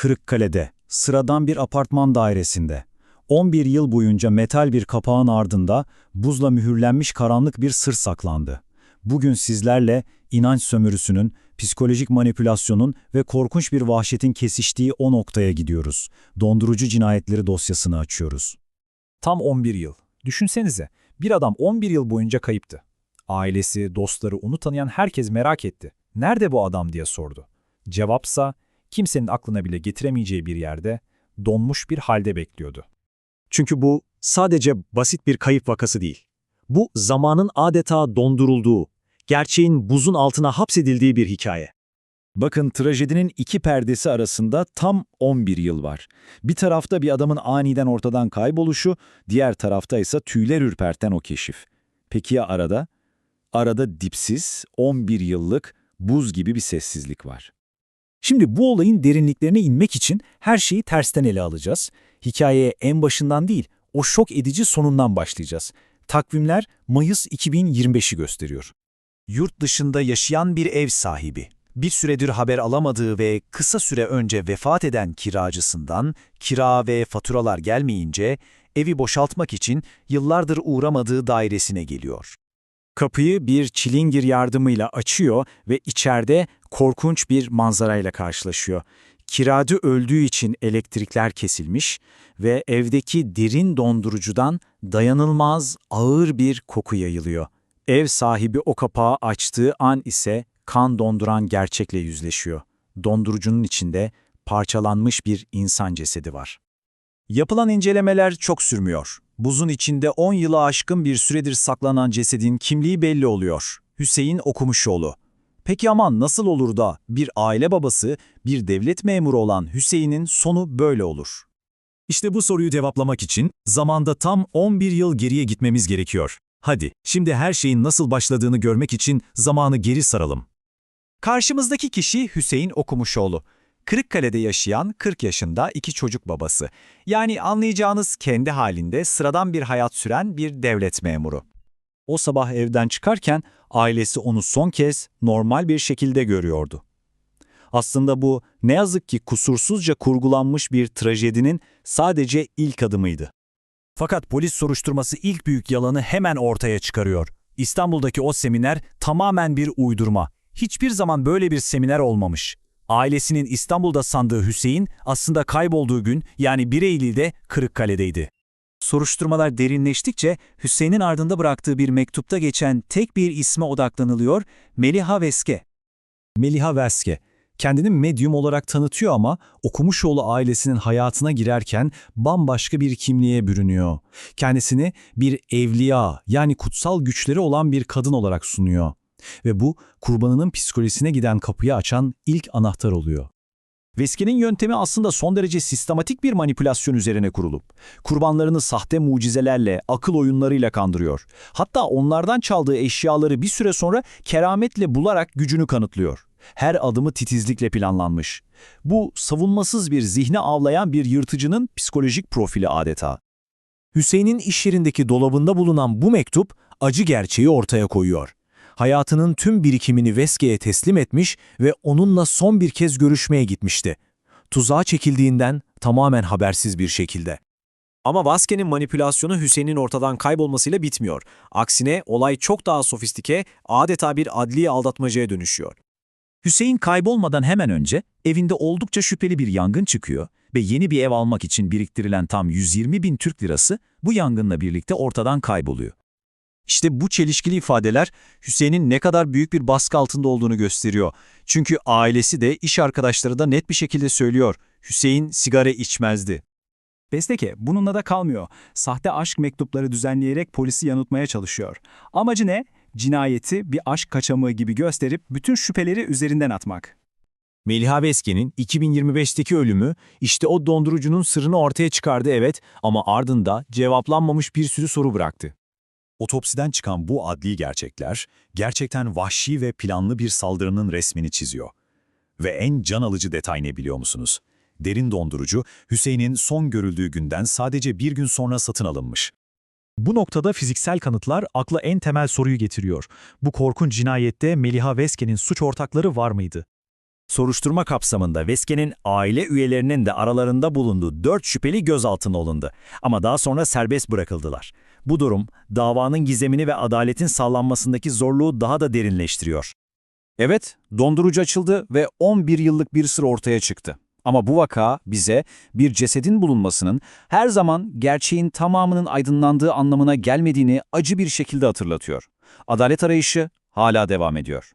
Kırıkkale'de, sıradan bir apartman dairesinde, 11 yıl boyunca metal bir kapağın ardında buzla mühürlenmiş karanlık bir sır saklandı. Bugün sizlerle inanç sömürüsünün, psikolojik manipülasyonun ve korkunç bir vahşetin kesiştiği o noktaya gidiyoruz. Dondurucu cinayetleri dosyasını açıyoruz. Tam 11 yıl. Düşünsenize, bir adam 11 yıl boyunca kayıptı. Ailesi, dostları, onu tanıyan herkes merak etti. Nerede bu adam diye sordu. Cevapsa, kimsenin aklına bile getiremeyeceği bir yerde, donmuş bir halde bekliyordu. Çünkü bu sadece basit bir kayıp vakası değil. Bu zamanın adeta dondurulduğu, gerçeğin buzun altına hapsedildiği bir hikaye. Bakın trajedinin iki perdesi arasında tam 11 yıl var. Bir tarafta bir adamın aniden ortadan kayboluşu, diğer tarafta ise tüyler ürperten o keşif. Peki ya arada? Arada dipsiz, 11 yıllık, buz gibi bir sessizlik var. Şimdi bu olayın derinliklerine inmek için her şeyi tersten ele alacağız. Hikayeye en başından değil, o şok edici sonundan başlayacağız. Takvimler Mayıs 2025'i gösteriyor. Yurt dışında yaşayan bir ev sahibi. Bir süredir haber alamadığı ve kısa süre önce vefat eden kiracısından kira ve faturalar gelmeyince evi boşaltmak için yıllardır uğramadığı dairesine geliyor. Kapıyı bir çilingir yardımıyla açıyor ve içeride korkunç bir manzarayla karşılaşıyor. Kiracı öldüğü için elektrikler kesilmiş ve evdeki derin dondurucudan dayanılmaz ağır bir koku yayılıyor. Ev sahibi o kapağı açtığı an ise kan donduran gerçekle yüzleşiyor. Dondurucunun içinde parçalanmış bir insan cesedi var. Yapılan incelemeler çok sürmüyor. Buzun içinde 10 yılı aşkın bir süredir saklanan cesedin kimliği belli oluyor. Hüseyin Okumuşoğlu. Peki ama nasıl olur da bir aile babası, bir devlet memuru olan Hüseyin'in sonu böyle olur? İşte bu soruyu cevaplamak için zamanda tam 11 yıl geriye gitmemiz gerekiyor. Hadi, şimdi her şeyin nasıl başladığını görmek için zamanı geri saralım. Karşımızdaki kişi Hüseyin Okumuşoğlu. Kırıkkale'de yaşayan 40 yaşında iki çocuk babası. Yani anlayacağınız kendi halinde sıradan bir hayat süren bir devlet memuru. O sabah evden çıkarken ailesi onu son kez normal bir şekilde görüyordu. Aslında bu ne yazık ki kusursuzca kurgulanmış bir trajedinin sadece ilk adımıydı. Fakat polis soruşturması ilk büyük yalanı hemen ortaya çıkarıyor. İstanbul'daki o seminer tamamen bir uydurma. Hiçbir zaman böyle bir seminer olmamış. Ailesinin İstanbul'da sandığı Hüseyin aslında kaybolduğu gün yani 1 Eylül'de Kırıkkale'deydi. Soruşturmalar derinleştikçe Hüseyin'in ardında bıraktığı bir mektupta geçen tek bir isme odaklanılıyor, Meliha Veske. Meliha Veske, kendini medyum olarak tanıtıyor ama Okumuşoğlu ailesinin hayatına girerken bambaşka bir kimliğe bürünüyor. Kendisini bir evliya yani kutsal güçleri olan bir kadın olarak sunuyor. Ve bu kurbanının psikolojisine giden kapıyı açan ilk anahtar oluyor. Veske'nin yöntemi aslında son derece sistematik bir manipülasyon üzerine kurulup, kurbanlarını sahte mucizelerle, akıl oyunlarıyla kandırıyor. Hatta onlardan çaldığı eşyaları bir süre sonra kerametle bularak gücünü kanıtlıyor. Her adımı titizlikle planlanmış. Bu savunmasız bir zihne avlayan bir yırtıcının psikolojik profili adeta. Hüseyin'in iş yerindeki dolabında bulunan bu mektup acı gerçeği ortaya koyuyor. Hayatının tüm birikimini Veske'ye teslim etmiş ve onunla son bir kez görüşmeye gitmişti. Tuzağa çekildiğinden tamamen habersiz bir şekilde. Ama Vasquez'in manipülasyonu Hüseyin'in ortadan kaybolmasıyla bitmiyor. Aksine olay çok daha sofistike, adeta bir adli aldatmacaya dönüşüyor. Hüseyin kaybolmadan hemen önce evinde oldukça şüpheli bir yangın çıkıyor ve yeni bir ev almak için biriktirilen tam 120 bin Türk lirası bu yangınla birlikte ortadan kayboluyor. İşte bu çelişkili ifadeler Hüseyin'in ne kadar büyük bir baskı altında olduğunu gösteriyor. Çünkü ailesi de iş arkadaşları da net bir şekilde söylüyor. Hüseyin sigara içmezdi. Besteke bununla da kalmıyor. Sahte aşk mektupları düzenleyerek polisi yanıltmaya çalışıyor. Amacı ne? Cinayeti bir aşk kaçamığı gibi gösterip bütün şüpheleri üzerinden atmak. Meliha Veske'nin 2025'teki ölümü işte o dondurucunun sırrını ortaya çıkardı evet ama ardında cevaplanmamış bir sürü soru bıraktı. Otopsiden çıkan bu adli gerçekler gerçekten vahşi ve planlı bir saldırının resmini çiziyor. Ve en can alıcı detay ne biliyor musunuz? Derin dondurucu Hüseyin'in son görüldüğü günden sadece bir gün sonra satın alınmış. Bu noktada fiziksel kanıtlar akla en temel soruyu getiriyor. Bu korkunç cinayette Meliha Veske'nin suç ortakları var mıydı? Soruşturma kapsamında Veske'nin aile üyelerinin de aralarında bulunduğu dört şüpheli gözaltına alındı. Ama daha sonra serbest bırakıldılar. Bu durum davanın gizemini ve adaletin sağlanmasındaki zorluğu daha da derinleştiriyor. Evet, dondurucu açıldı ve 11 yıllık bir sır ortaya çıktı. Ama bu vaka bize bir cesedin bulunmasının her zaman gerçeğin tamamının aydınlandığı anlamına gelmediğini acı bir şekilde hatırlatıyor. Adalet arayışı hala devam ediyor.